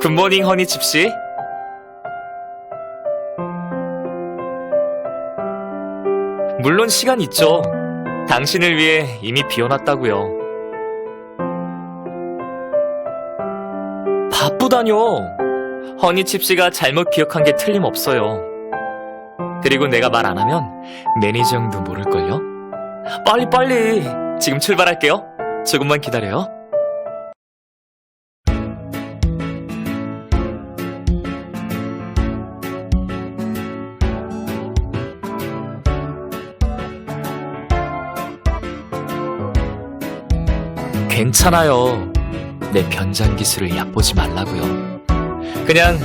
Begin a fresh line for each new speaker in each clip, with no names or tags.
굿모닝 허니칩 씨. 물론 시간 있죠. 당신을 위해 이미 비워놨다고요. 바쁘다뇨. 허니칩 씨가 잘못 기억한 게 틀림없어요. 그리고 내가 말 안 하면 매니저 형도 모를걸요? 빨리 빨리. 지금 출발할게요. 조금만 기다려요. 괜찮아요. 내 변장 기술을 얕보지 말라고요. 그냥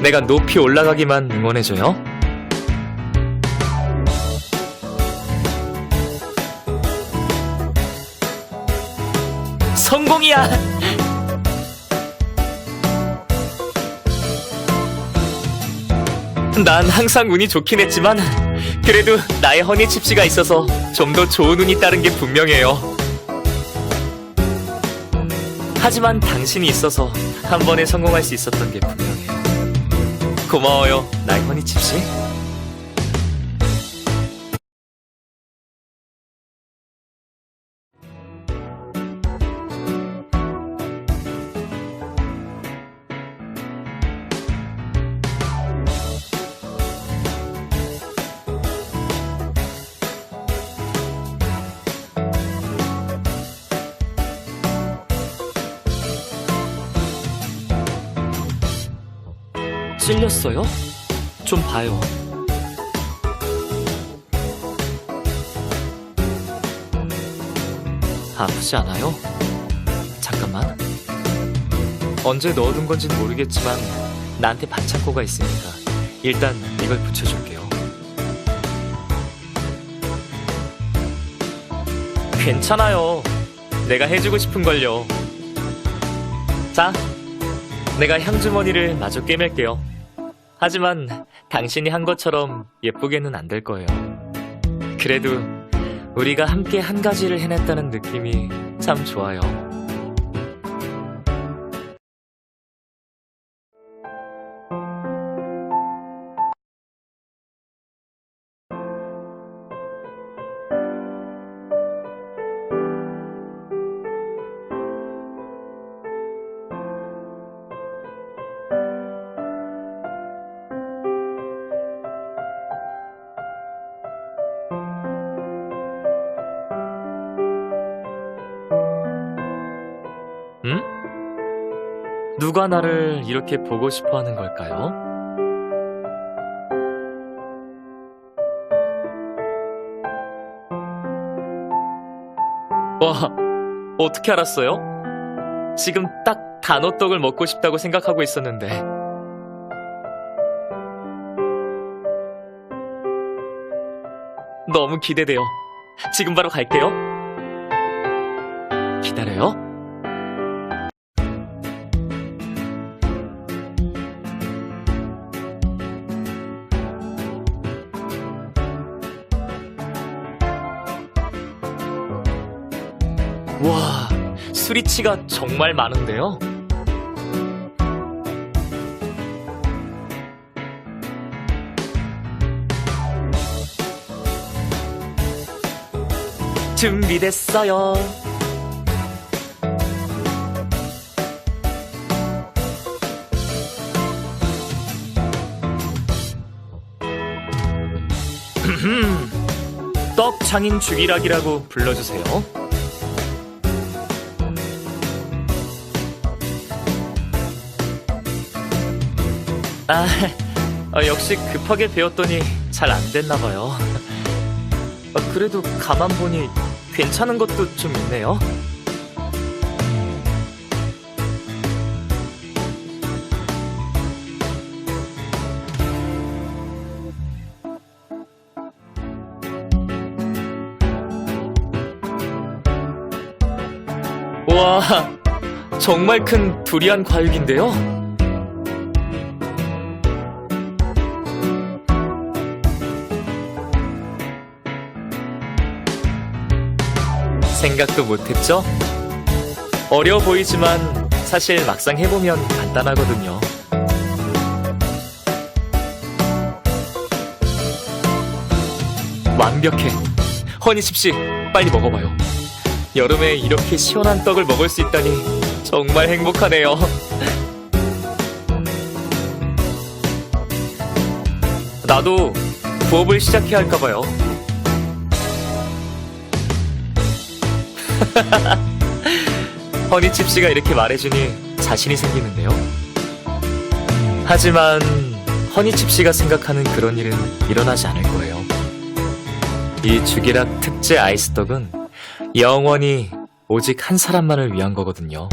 내가 높이 올라가기만 응원해줘요. 성공이야! 난 항상 운이 좋긴 했지만 그래도 나의 허니칩씨가 있어서 좀 더 좋은 운이 따른 게 분명해요. 하지만 당신이 있어서 한 번에 성공할 수 있었던 게 분명해요. 고마워요, 나의 허니칩씨. 찔렸어요? 좀 봐요. 아프지 않아요? 잠깐만. 언제 넣어둔 건진 모르겠지만 나한테 반창고가 있으니까 일단 이걸 붙여줄게요. 괜찮아요. 내가 해주고 싶은 걸요. 자, 내가 향주머니를 마저 꿰맬게요. 하지만 당신이 한 것처럼 예쁘게는 안 될 거예요. 그래도 우리가 함께 한 가지를 해냈다는 느낌이 참 좋아요. 누가 나를 이렇게 보고 싶어 하는 걸까요? 와, 어떻게 알았어요? 지금 딱 단호떡을 먹고 싶다고 생각하고 있었는데. 너무 기대돼요. 지금 바로 갈게요. 기다려요. 와, 수리치가 정말 많은데요? 준비됐어요. 떡 장인 죽이락이라고 불러주세요. 아, 어, 역시 급하게 배웠더니 잘 안 됐나 봐요. 어, 그래도 가만 보니 괜찮은 것도 좀 있네요. 와, 정말 큰 두리안 과육인데요? 생각도 못했죠? 어려 보이지만 사실 막상 해보면 간단하거든요. 완벽해. 허니칩씨, 빨리 먹어봐요. 여름에 이렇게 시원한 떡을 먹을 수 있다니 정말 행복하네요. 나도 부업을 시작해야 할까봐요. 허니칩 씨가 이렇게 말해주니 자신이 생기는데요. 하지만 허니칩 씨가 생각하는 그런 일은 일어나지 않을 거예요. 이 주기락 특제 아이스떡은 영원히 오직 한 사람만을 위한 거거든요.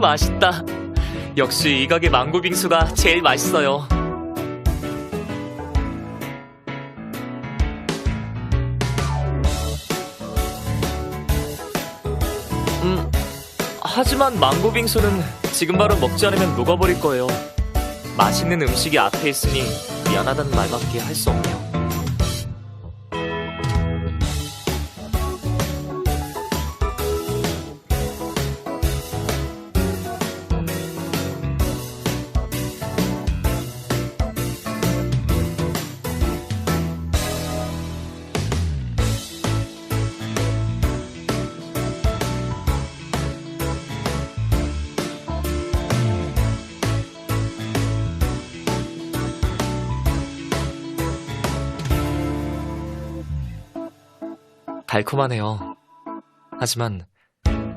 맛있다. 역시 이 가게 망고 빙수가 제일 맛있어요. 음, 하지만 망고 빙수는 지금 바로 먹지 않으면 녹아버릴 거예요. 맛있는 음식이 앞에 있으니 미안하다는 말밖에 할 수 없네요. 달콤하네요. 하지만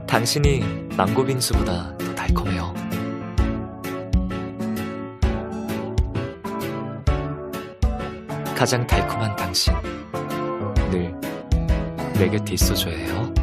당신이 망고 빙수보다 더 달콤해요. 가장 달콤한 당신. 늘 내 곁에 있어줘야 해요.